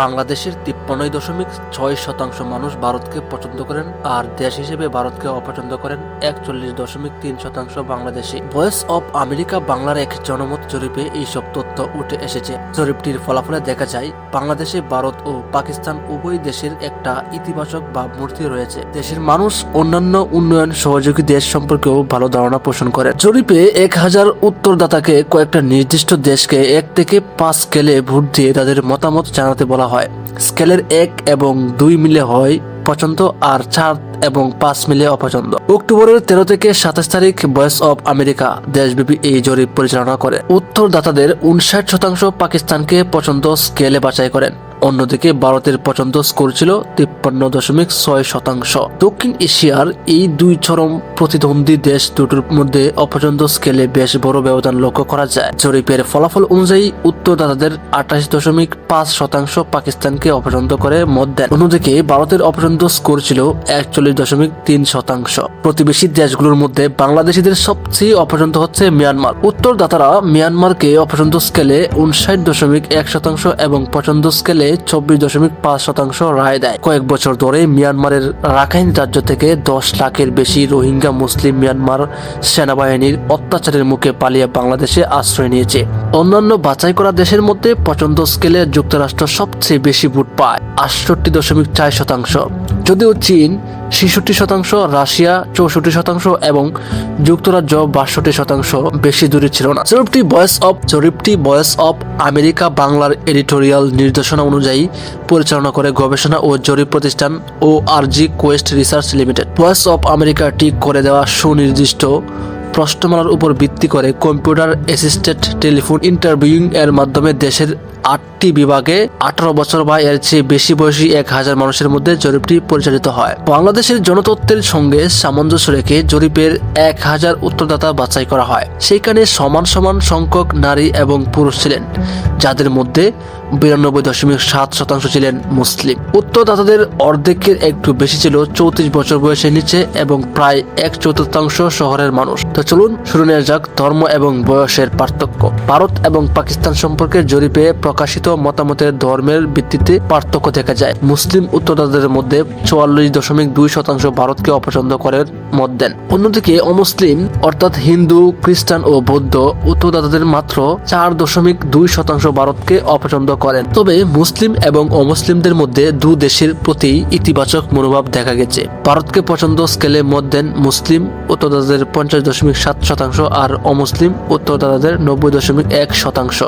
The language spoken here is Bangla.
বাংলাদেশের তিপ্পান্ন দশমিক ছয় শতাংশ মানুষ ভারতকে পছন্দ করেন, আর দেশ হিসেবে ভারতকে অপছন্দ করেন একচল্লিশ দশমিক তিন শতাংশ বাংলাদেশি। ভয়েস অব আমেরিকা বাংলার এক জনমত জরিপে এইসব তথ্য উঠে এসেছে। জরিপটির ফলাফলে দেখা যায়, বাংলাদেশে ভারত ও পাকিস্তান উভয় দেশের একটা ইতিবাচক ভাবমূর্তি রয়েছে। দেশের মানুষ অন্যান্য উন্নয়ন সহযোগী দেশ সম্পর্কেও ভালো ধারণা পোষণ করে। জরিপে এক হাজার উত্তরদাতাকে কয়েকটা নির্দিষ্ট দেশকে এক থেকে পাঁচ স্কেলে ভোট দিয়ে তাদের মতামত জানাতে বলা হয়। স্কেলের এক এবং দুই মিলে হয় পছন্দ আর চার এবং পাঁচ মিলে অপছন্দ। অক্টোবরের তেরো থেকে সাতাশ তারিখ ভয়েস অফ আমেরিকা, দেশব্যাপী এই জরিপ পরিচালনা করে। উত্তরদাতাদের উনষাট শতাংশ পাকিস্তানকে পছন্দ স্কেলে বাছাই করেন। অন্যদিকে ভারতের পছন্দ স্কোর ছিল তিপ্পান্ন দশমিক ছয় শতাংশ। দক্ষিণ এশিয়ার এই দুই চরম প্রতিদ্বন্দ্বী দেশ দুটোর মধ্যে অপছন্দ স্কেলে বেশ বড় ব্যবধান লক্ষ্য করা যায়। জরিপের ফলাফল অনুযায়ী উত্তরদাতাদের আঠাশ দশমিক পাঁচ শতাংশ পাকিস্তানকে অপছন্দ করে মত দেন। অন্যদিকে ভারতের অপছন্দ স্কোর ছিল একচল্লিশ দশমিক তিন শতাংশ। প্রতিবেশী দেশগুলোর মধ্যে বাংলাদেশিদের সবচেয়ে অপছন্দ হচ্ছে মিয়ানমার। উত্তরদাতারা মিয়ানমারকে অপছন্দ স্কেলে উনষাট দশমিক এক শতাংশ এবং পছন্দ স্কেলে চব্বিশ দশমিক পাঁচ শতাংশ রায় দেয়। কয়েক বছর ধরে মিয়ানমারের রাখাইন রাজ্য থেকে দশ লাখের বেশি রোহিঙ্গা মুসলিম মিয়ানমার সেনাবাহিনীর অত্যাচারের মুখে পালিয়ে বাংলাদেশে আশ্রয় নিয়েছে। অন্যান্য বাছাই করা দেশের মধ্যে পছন্দ স্কেলে যুক্তরাষ্ট্র সবচেয়ে বেশি ভোট পায়, আটষট্টি দশমিক চার শতাংশ। যদিও চীন ছেষট্টি শতাংশ, রাশিয়া চৌষট্টি শতাংশ এবং যুক্তরাজ্য বাষট্টি শতাংশ বেশি দূরে ছিল না। জরিপটি ভয়েস অফ জরিপটি ভয়েস অফ আমেরিকা বাংলার এডিটোরিয়াল নির্দেশনা অনুযায়ী পরিচালনা করে গবেষণা ও জরিপ প্রতিষ্ঠান ও RG quest research limited. Voice of America ঠিক করে দেওয়া সুনির্দিষ্ট প্রশ্নমালার উপর ভিত্তি করে কম্পিউটার অ্যাসিস্টেড টেলিফোন ইন্টারভিউইং এর মাধ্যমে দেশের আটটি বিভাগে আঠারো বছর বা এর চেয়ে বেশি বয়সী এক হাজার মানুষের মধ্যে জরিপটি পরিচালিত হয়। বাংলাদেশের জনতত্ত্বের সঙ্গে সামঞ্জস্য রেখে জরিপের এক হাজার উত্তরদাতা বাছাই করা হয়। সেখানে সমান সমান সংখ্যক নারী এবং পুরুষ ছিলেন, যাদের মধ্যে বিরানব্বই দশমিক সাত শতাংশ ছিলেন মুসলিম। উত্তরদাতাদের অর্ধেকের একটু বেশি ছিল চৌত্রিশ বছর বয়সের নিচে এবং প্রায় এক চতুর্থাংশ শহরের মানুষ। তো চলুন শুরু নেওয়া যাক ধর্ম এবং বয়সের পার্থক্য। ভারত এবং পাকিস্তান সম্পর্কে জরিপে প্রকাশিত মতামতের ধর্মের ভিত্তিতে পার্থক্য দেখা যায়। মুসলিম উত্তরদাতাদের মধ্যে চুয়াল্লিশ দশমিক দুই শতাংশ ভারতকে অপছন্দ করার মত দেন। অন্যদিকে অমুসলিম, অর্থাৎ হিন্দু, খ্রিস্টান ও বৌদ্ধ উত্তরদাতাদের মাত্র চার দশমিক দুই শতাংশ ভারতকে অপছন্দ করেন। তবে মুসলিম এবং অমুসলিমদের মধ্যে দু দেশের প্রতি ইতিবাচক মনোভাব দেখা গেছে। ভারতকে পছন্দ স্কেলে মত দেন মুসলিম উত্তরদাতাদের পঞ্চাশ দশমিক সাত শতাংশ আর অমুসলিম উত্তরদাতাদের নব্বই দশমিক এক শতাংশ।